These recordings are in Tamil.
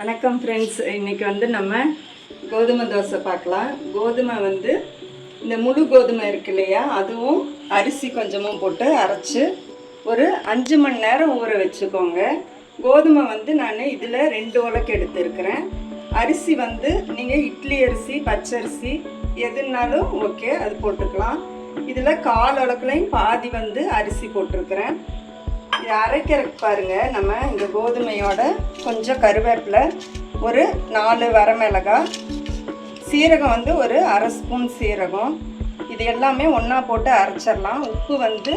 வணக்கம் ஃப்ரெண்ட்ஸ் இன்றைக்கி வந்து நம்ம கோதுமை தோசை பார்க்கலாம். கோதுமை வந்து இந்த முழு கோதுமை இருக்கு இல்லையா? அதுவும் அரிசி கொஞ்சமும் போட்டு அரைச்சி ஒரு அஞ்சு மணி நேரம் ஊற வச்சுக்கோங்க. கோதுமை வந்து நான் இதில் ரெண்டு உலக்கு எடுத்துருக்கிறேன். அரிசி வந்து நீங்கள் இட்லி அரிசி பச்சரிசி எதுனாலும் ஓகே அது போட்டுக்கலாம். இதில் கால் உலக்குலையும் பாதி வந்து அரிசி போட்டிருக்கிறேன். இது அரைக்கிறதுக்கு பாருங்க நம்ம இந்த கோதுமையோட கொஞ்சம் கருவேப்பிலை ஒரு நாலு வரமிளகாய் சீரகம் வந்து ஒரு அரை ஸ்பூன் சீரகம். இது எல்லாமே ஒன்றா போட்டு அரைச்சிடலாம். உப்பு வந்து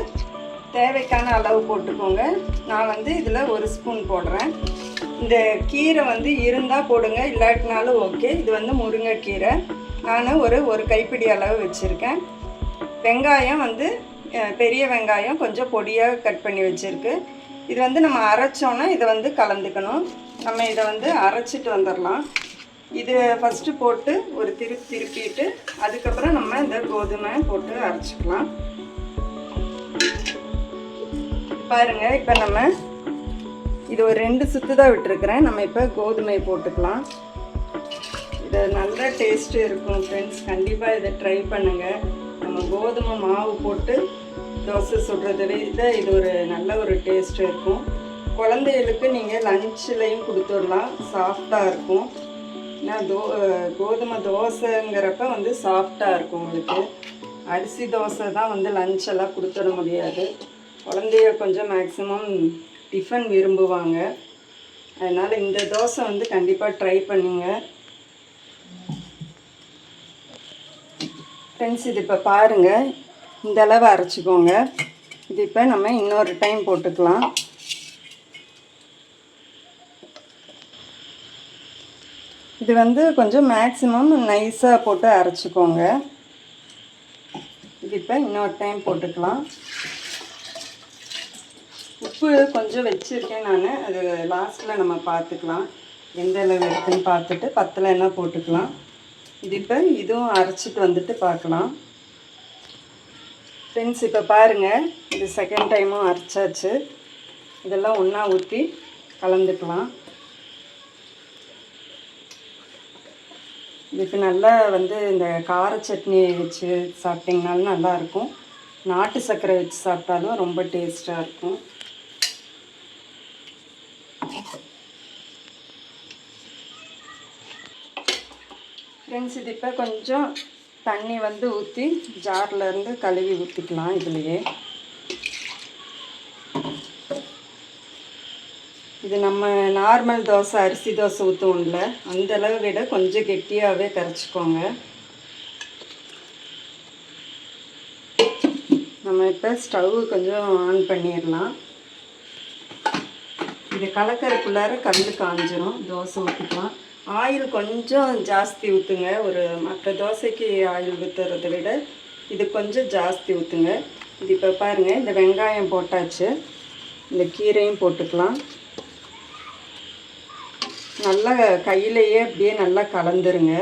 தேவைக்கான அளவு போட்டுக்கோங்க. நான் வந்து இதில் ஒரு ஸ்பூன் போடுறேன். இந்த கீரை வந்து இருந்தால் போடுங்க இல்லாட்டினாலும் ஓகே. இது வந்து முருங்கைக்கீரை. நான் ஒரு ஒரு கைப்பிடி அளவு வச்சுருக்கேன். வெங்காயம் வந்து பெரிய வெங்காயம் கொஞ்சம் பொடியாக கட் பண்ணி வச்சுருக்கு. இது வந்து நம்ம அரைச்சோன்னா இதை வந்து கலந்துக்கணும். நம்ம இதை வந்து அரைச்சிட்டு வந்துடலாம் இது ஃபஸ்ட்டு போட்டு ஒரு திரு திருப்பிட்டு அதுக்கப்புறம் நம்ம இந்த கோதுமை போட்டு அரைச்சிக்கலாம். பாருங்கள் இப்போ நம்ம இது ஒரு ரெண்டு சுத்து தான் விட்டுருக்குறேன். நம்ம இப்போ கோதுமை போட்டுக்கலாம். இது நல்ல டேஸ்ட்டு இருக்கும் ஃப்ரெண்ட்ஸ் கண்டிப்பாக இதை ட்ரை பண்ணுங்கள் நம்ம கோதுமை மாவு போட்டு தோசை சுடுறதை விட இது ஒரு நல்ல ஒரு டேஸ்ட் இருக்கும். குழந்தைகளுக்கு நீங்கள் லஞ்சுலையும் கொடுத்துடலாம் சாஃப்டாக இருக்கும். ஏன்னா தோ கோதுமை தோசைங்கிறப்ப வந்து சாஃப்டாக இருக்கும் உங்களுக்கு. அரிசி தோசை தான் வந்து லஞ்செல்லாம் கொடுத்துட முடியாது. குழந்தைய கொஞ்சம் மேக்ஸிமம் டிஃபன் விரும்புவாங்க. அதனால் இந்த தோசை வந்து கண்டிப்பாக ட்ரை பண்ணுங்கள் ஃப்ரெண்ட்ஸ் இது இப்போ பாருங்கள் இந்த அளவு அரைச்சிக்கோங்க. இது இப்போ நம்ம இன்னொரு டைம் போட்டுக்கலாம். இது வந்து கொஞ்சம் மேக்ஸிமம் நைஸாக போட்டு அரைச்சிக்கோங்க. இது இப்போ இன்னொரு டைம் போட்டுக்கலாம். உப்பு கொஞ்சம் வச்சுருக்கேன் நான். அது லாஸ்ட்டில் நம்ம பார்த்துக்கலாம் எந்த அளவு இருக்குதுன்னு பார்த்துட்டு பத்தில் என்ன போட்டுக்கலாம். இது இப்போ இதுவும் அரைச்சிட்டு வந்துட்டு பார்க்கலாம். ஃப்ரெண்ட்ஸ் இப்போ பாருங்கள் இது செகண்ட் டைமும் அரைச்சாச்சு. இதெல்லாம் ஒன்றா ஊற்றி கலந்துக்கலாம். இதுக்கு நல்லா வந்து இந்த கார சட்னி வச்சு சாப்பிட்டிங்கனாலும் நல்லாயிருக்கும் நாட்டு சர்க்கரை வச்சு சாப்பிட்டாலும் ரொம்ப டேஸ்ட்டாக இருக்கும். ஃப்ரெண்ட்ஸ் இது இப்போ கொஞ்சம் தண்ணி வந்து ஊற்றி ஜாரில் இருந்து கழுவி ஊற்றிக்கலாம் இதுலேயே. இது நம்ம நார்மல் தோசை அரிசி தோசை ஊற்றுவோம்ல அந்த அளவு விட கொஞ்சம் கெட்டியாகவே கரைச்சிக்கோங்க. நம்ம இப்போ ஸ்டவ் கொஞ்சம் ஆன் பண்ணிடலாம். இது கலக்கறக்குள்ளார கல் காஞ்சிரும் தோசை ஊற்றிக்கலாம் ஆயில் கொஞ்சம் ஜாஸ்தி ஊற்றுங்க ஒரு மற்ற தோசைக்கு ஆயில் ஊற்றுறதை விட இது கொஞ்சம் ஜாஸ்தி ஊற்றுங்க இது இப்போ பாருங்கள் இந்த வெங்காயம் போட்டாச்சு. இந்த கீரையும் போட்டுக்கலாம். நல்லா கையிலையே அப்படியே நல்லா கலந்துருங்க.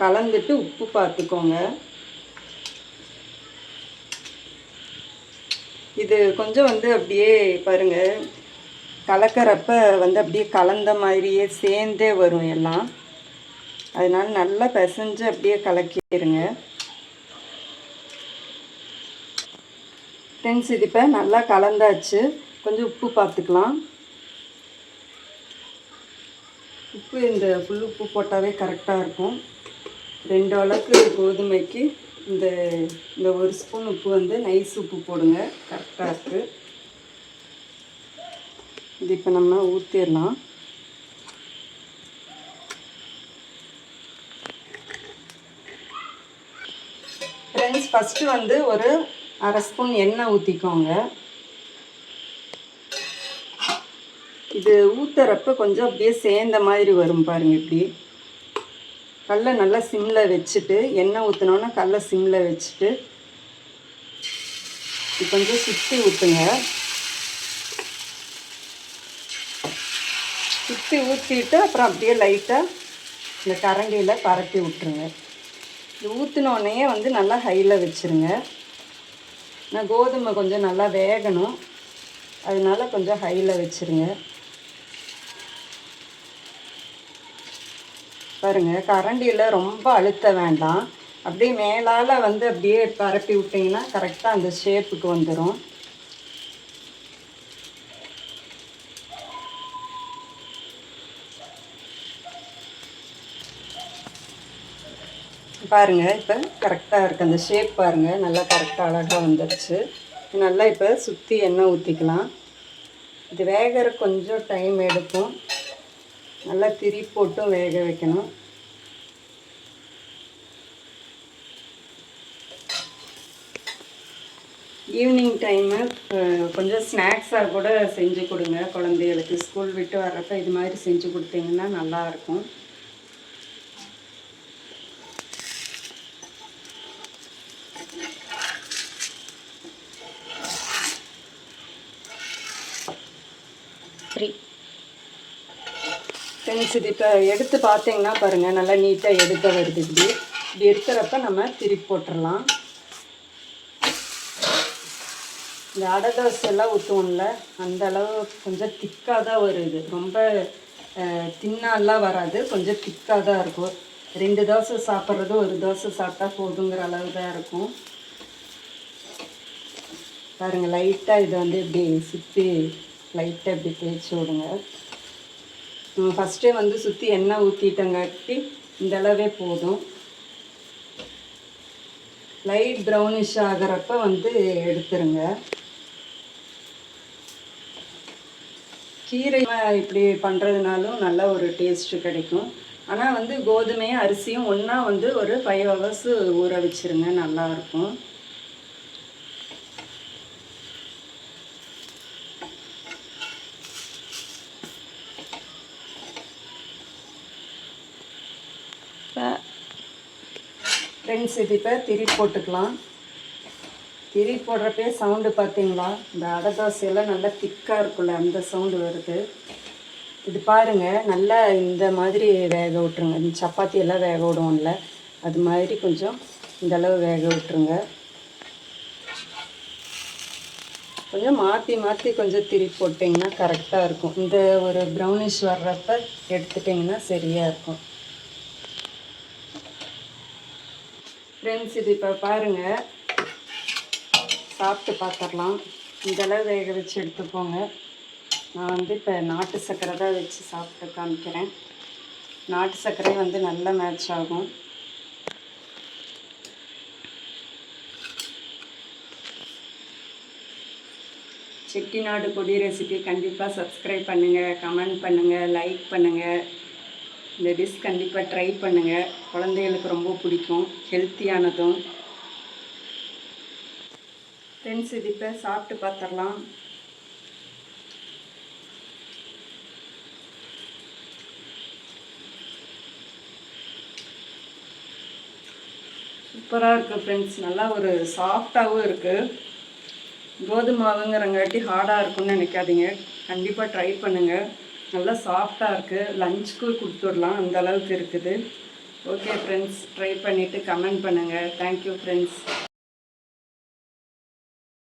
கலந்துட்டு உப்பு பார்த்துக்கோங்க இது கொஞ்சம் வந்து அப்படியே பாருங்க கலக்கிறப்ப வந்து அப்படியே கலந்த மாதிரியே சேர்ந்தே வரும் எல்லாம். அதனால் நல்லா பிசைஞ்சு அப்படியே கலக்கிடுங்க ஃப்ரெண்ட்ஸ் இது இப்போ நல்லா கலந்தாச்சு. கொஞ்சம் உப்பு பார்த்துக்கலாம். உப்பு இந்த புல் உப்பு போட்டாவே கரெக்டாக இருக்கும். ரெண்டு அளவுக்கு கோதுமைக்கு இந்த இந்த ஒரு ஸ்பூன் உப்பு வந்து நைஸ் உப்பு போடுங்க. கரெக்டாக இருக்குது இது இப்போ நம்ம ஊற்றிடலாம் ஃப்ரெண்ட்ஸ் ஃபஸ்ட்டு வந்து ஒரு அரை ஸ்பூன் எண்ணெய் ஊற்றிக்கோங்க இது ஊற்றுறப்ப கொஞ்சம் அப்படியே சேர்ந்த மாதிரி வரும் பாருங்க இப்படி. கல்லை நல்லா சிம்மில் வச்சுட்டு எண்ணெய் ஊற்றினோன்னா கல்லை சிம்மில் வச்சுட்டு கொஞ்சம் சுற்றி ஊற்றுங்க சுற்றி ஊற்றிட்டு அப்புறம் அப்படியே லைட்டாக இந்த கரண்டியில் பரப்பி விட்ருங்க இது ஊற்றினோடனே வந்து நல்லா ஹையில் வச்சுருங்க. நான் கோதுமை கொஞ்சம் நல்லா வேகணும். அதனால கொஞ்சம் ஹையில் வச்சுருங்க. பாருங்கள் கரண்டியில் ரொம்ப அழுத்த வேண்டாம். அப்படியே மேலால் வந்து அப்படியே பரப்பி விட்டிங்கன்னா கரெக்டாக அந்த ஷேப்புக்கு வந்துடும் பாருங்க இப்போ கரெக்டாக இருக்குது அந்த ஷேப் பாருங்க நல்லா கரெக்டாக அழகாக வந்துடுச்சு நல்லா இப்போ சுற்றி எண்ணெய் ஊற்றிக்கலாம் இது வேகிற கொஞ்சம் டைம் எடுக்கும். நல்லா திரி போட்டும் வேக வைக்கணும். ஈவினிங் டைமு கொஞ்சம் ஸ்நாக்ஸாக கூட செஞ்சு கொடுங்க குழந்தைகளுக்கு. ஸ்கூல் விட்டு வர்றப்ப இது மாதிரி செஞ்சு கொடுத்தீங்கன்னா நல்லாயிருக்கும் த்ரீ ஃப்ரெண்ட்ஸ் இது இப்போ எடுத்து பார்த்தீங்கன்னா பாருங்கள் நல்லா நீட்டாக எடுக்க வருது இப்படி. இப்படி இருக்கிறப்ப நம்ம திருப்பி போட்டுடலாம் இந்த அடை தோசை எல்லாம் ஊற்றுவோம்ல அந்த அளவு கொஞ்சம் திக்காக தான் வருது. ரொம்ப தின்னாலாம் வராது கொஞ்சம் திக்காக தான் இருக்கும். ரெண்டு தோசை சாப்பிட்றது ஒரு தோசை சாப்பிட்டா போதுங்கிற அளவு தான் இருக்கும். பாருங்கள் லைட்டாக இது வந்து இப்படி சுற்றி லைட்டாக இப்படி தேய்ச்சி விடுங்க. ஃபஸ்ட்டே வந்து சுற்றி எண்ணெய் ஊற்றிட்டங்காட்டி இந்த அளவே போதும். லைட் ப்ரௌனிஷ் ஆகிறப்ப வந்து எடுத்துருங்க. கீரை இப்படி பண்ணுறதுனாலும் நல்ல ஒரு டேஸ்ட்டு கிடைக்கும். ஆனால் வந்து கோதுமையும் அரிசியும் ஒன்றா வந்து ஒரு ஃபைவ் ஹவர்ஸ் ஊற வச்சுருங்க நல்லாயிருக்கும் ஃப்ரெண்ட்ஸ் இது இப்போ திரி போட்டுக்கலாம். திரி போடுறப்பே சவுண்டு பார்த்தீங்களா இந்த அடை தோசையெல்லாம் நல்லா திக்காக இருக்குல்ல அந்த சவுண்டு வருது. இது பாருங்கள் நல்லா இந்த மாதிரி வேக விட்ருங்க இந்த சப்பாத்தி எல்லாம் வேக விடுவோம்ல அது மாதிரி கொஞ்சம் இந்தளவு வேக விட்ருங்க கொஞ்சம் மாற்றி மாற்றி கொஞ்சம் திரி போட்டிங்கன்னா கரெக்டாக இருக்கும். இந்த ஒரு ப்ரௌனிஷ் வர்றப்ப எடுத்துட்டிங்கன்னா சரியாக இருக்கும். ஃப்ரெண்ட்ஸ் இது இப்போ பாருங்கள் சாப்பிட்டு பார்த்துடலாம் இந்த அளவு வேக வச்சு எடுத்துக்கோங்க. நான் வந்து இப்போ நாட்டு சர்க்கரை தான் வச்சு சாப்பிட்டு காமிக்கிறேன். நாட்டு சர்க்கரை வந்து நல்ல மேட்ச் ஆகும். செட்டிநாடு கொடி ரெசிபி கண்டிப்பாக சப்ஸ்கிரைப் பண்ணுங்கள் கமெண்ட் பண்ணுங்கள் லைக் பண்ணுங்கள் இந்த டிஷ் கண்டிப்பாக ட்ரை பண்ணுங்கள் குழந்தைகளுக்கு ரொம்ப பிடிக்கும். ஹெல்த்தியானதும் ஃப்ரெண்ட்ஸ் இது இப்போ சாப்பிட்டு பார்த்துடலாம் சூப்பராக இருக்குது ஃப்ரெண்ட்ஸ் நல்லா ஒரு சாஃப்டாகவும் இருக்குது கோதுமாவுங்கிறங்காட்டி ஹார்டாக இருக்கும்னு நினைக்காதீங்க. கண்டிப்பாக ட்ரை பண்ணுங்கள் நல்லா சாஃப்டாக இருக்குது லஞ்சுக்கு கொடுத்துடலாம். அந்த அளவுக்கு இருக்குது. ஓகே ஃப்ரெண்ட்ஸ் ட்ரை பண்ணிவிட்டு கமெண்ட் பண்ணுங்கள் தேங்க்யூ ஃப்ரெண்ட்ஸ்